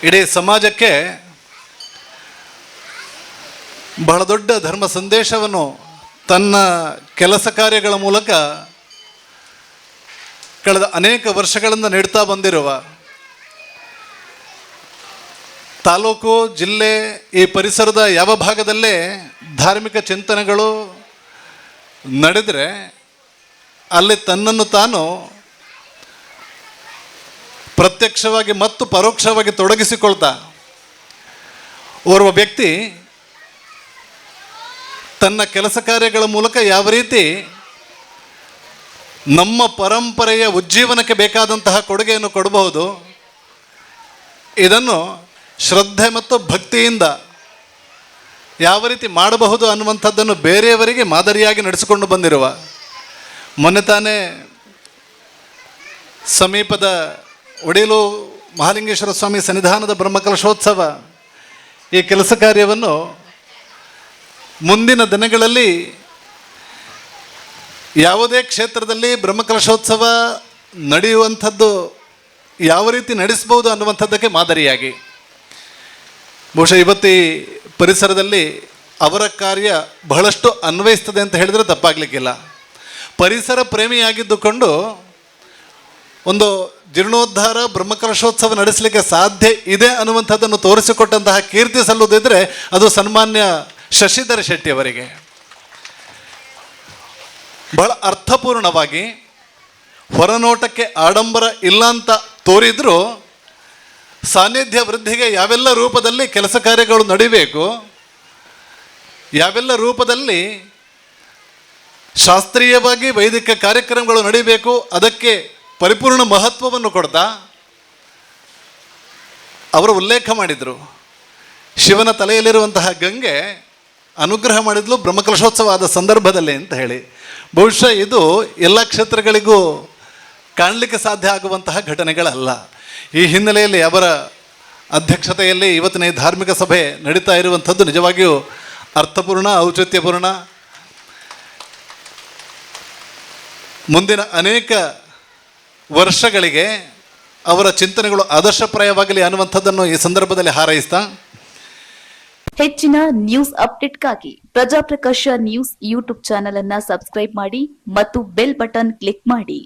ಇಡೀ ಸಮಾಜಕ್ಕೆ ಬಹಳ ದೊಡ್ಡ ಧರ್ಮ ಸಂದೇಶವನ್ನು ತನ್ನ ಕೆಲಸ ಕಾರ್ಯಗಳ ಮೂಲಕ ಕಳೆದ ಅನೇಕ ವರ್ಷಗಳಿಂದ ನೀಡ್ತಾ ಬಂದಿರುವ ತಾಲೂಕು, ಜಿಲ್ಲೆ, ಈ ಪರಿಸರದ ಯಾವ ಭಾಗದಲ್ಲೇ ಧಾರ್ಮಿಕ ಚಿಂತನೆಗಳು ನಡೆದರೆ ಅಲ್ಲಿ ತನ್ನನ್ನು ತಾನು ಪ್ರತ್ಯಕ್ಷವಾಗಿ ಮತ್ತು ಪರೋಕ್ಷವಾಗಿ ತೊಡಗಿಸಿಕೊಳ್ತಾ ಓರ್ವ ವ್ಯಕ್ತಿ ತನ್ನ ಕೆಲಸ ಕಾರ್ಯಗಳ ಮೂಲಕ ಯಾವ ರೀತಿ ನಮ್ಮ ಪರಂಪರೆಯ ಉಜ್ಜೀವನಕ್ಕೆ ಬೇಕಾದಂತಹ ಕೊಡುಗೆಯನ್ನು ಕೊಡಬಹುದು, ಇದನ್ನು ಶ್ರದ್ಧೆ ಮತ್ತು ಭಕ್ತಿಯಿಂದ ಯಾವ ರೀತಿ ಮಾಡಬಹುದು ಅನ್ನುವಂಥದ್ದನ್ನು ಬೇರೆಯವರಿಗೆ ಮಾದರಿಯಾಗಿ ನಡೆಸಿಕೊಂಡು ಬಂದಿರುವ, ಮೊನ್ನೆ ತಾನೇ ಸಮೀಪದ ಒಡಿಲು ಮಹಾಲಿಂಗೇಶ್ವರ ಸ್ವಾಮಿ ಸನ್ನಿಧಾನದ ಬ್ರಹ್ಮಕಲಶೋತ್ಸವ ಈ ಕೆಲಸ ಕಾರ್ಯವನ್ನು ಮುಂದಿನ ದಿನಗಳಲ್ಲಿ ಯಾವುದೇ ಕ್ಷೇತ್ರದಲ್ಲಿ ಬ್ರಹ್ಮಕಲಶೋತ್ಸವ ನಡೆಯುವಂಥದ್ದು ಯಾವ ರೀತಿ ನಡೆಸ್ಬೋದು ಅನ್ನುವಂಥದ್ದಕ್ಕೆ ಮಾದರಿಯಾಗಿ. ಬಹುಶಃ ಇವತ್ತಿ ಪರಿಸರದಲ್ಲಿ ಅವರ ಕಾರ್ಯ ಬಹಳಷ್ಟು ಅನ್ವಯಿಸ್ತದೆ ಅಂತ ಹೇಳಿದರೆ ತಪ್ಪಾಗಲಿಕ್ಕಿಲ್ಲ. ಪರಿಸರ ಪ್ರೇಮಿಯಾಗಿದ್ದುಕೊಂಡು ಒಂದು ಜೀರ್ಣೋದ್ಧಾರ, ಬ್ರಹ್ಮಕಲಶೋತ್ಸವ ನಡೆಸಲಿಕ್ಕೆ ಸಾಧ್ಯ ಇದೆ ಅನ್ನುವಂಥದ್ದನ್ನು ತೋರಿಸಿಕೊಟ್ಟಂತಹ ಕೀರ್ತಿ ಸಲ್ಲುವುದಿದ್ರೆ ಅದು ಸನ್ಮಾನ್ಯ ಶಶಿಧರ ಶೆಟ್ಟಿ ಅವರಿಗೆ. ಬಹಳ ಅರ್ಥಪೂರ್ಣವಾಗಿ ಹೊರನೋಟಕ್ಕೆ ಆಡಂಬರ ಇಲ್ಲ ಅಂತ ತೋರಿದ್ರು ಸಾನ್ನಿಧ್ಯ ವೃದ್ಧಿಗೆ ಯಾವೆಲ್ಲ ರೂಪದಲ್ಲಿ ಕೆಲಸ ಕಾರ್ಯಗಳು ನಡಿಬೇಕು, ಯಾವೆಲ್ಲ ರೂಪದಲ್ಲಿ ಶಾಸ್ತ್ರೀಯವಾಗಿ ವೈದಿಕ ಕಾರ್ಯಕ್ರಮಗಳು ನಡಿಬೇಕು, ಅದಕ್ಕೆ ಪರಿಪೂರ್ಣ ಮಹತ್ವವನ್ನು ಕೊಡ್ತಾ ಅವರು ಉಲ್ಲೇಖ ಮಾಡಿದರು. ಶಿವನ ತಲೆಯಲ್ಲಿರುವಂತಹ ಗಂಗೆ ಅನುಗ್ರಹ ಮಾಡಿದ್ಲು ಬ್ರಹ್ಮಕಲಶೋತ್ಸವ ಸಂದರ್ಭದಲ್ಲಿ ಅಂತ ಹೇಳಿ. ಬಹುಶಃ ಇದು ಎಲ್ಲ ಕ್ಷೇತ್ರಗಳಿಗೂ ಕಾಣಲಿಕ್ಕೆ ಸಾಧ್ಯ ಆಗುವಂತಹ ಘಟನೆಗಳಲ್ಲ. ಈ ಹಿನ್ನೆಲೆಯಲ್ಲಿ ಅವರ ಅಧ್ಯಕ್ಷತೆಯಲ್ಲಿ ಇವತ್ತಿನ ಈ ಧಾರ್ಮಿಕ ಸಭೆ ನಡೀತಾ ಇರುವಂಥದ್ದು ನಿಜವಾಗಿಯೂ ಅರ್ಥಪೂರ್ಣ, ಔಚಿತ್ಯಪೂರ್ಣ. ಮುಂದಿನ ಅನೇಕ ವರ್ಷಗಳಿಗೆ ಅವರ ಚಿಂತನೆಗಳು ಆದರ್ಶಪ್ರಾಯವಾಗಲಿ ಅನ್ನುವಂಥದ್ದನ್ನು ಈ ಸಂದರ್ಭದಲ್ಲಿ ಹಾರೈಸ್ತಾ. ಹೆಚ್ಚಿನ ನ್ಯೂಸ್ ಅಪ್ಡೇಟ್ಗಾಗಿ ಪ್ರಜಾಪ್ರಕಾಶ ನ್ಯೂಸ್ ಯೂಟ್ಯೂಬ್ ಚಾನೆಲ್ ಅನ್ನ ಸಬ್ಸ್ಕ್ರೈಬ್ ಮಾಡಿ ಮತ್ತು ಬೆಲ್ ಬಟನ್ ಕ್ಲಿಕ್ ಮಾಡಿ.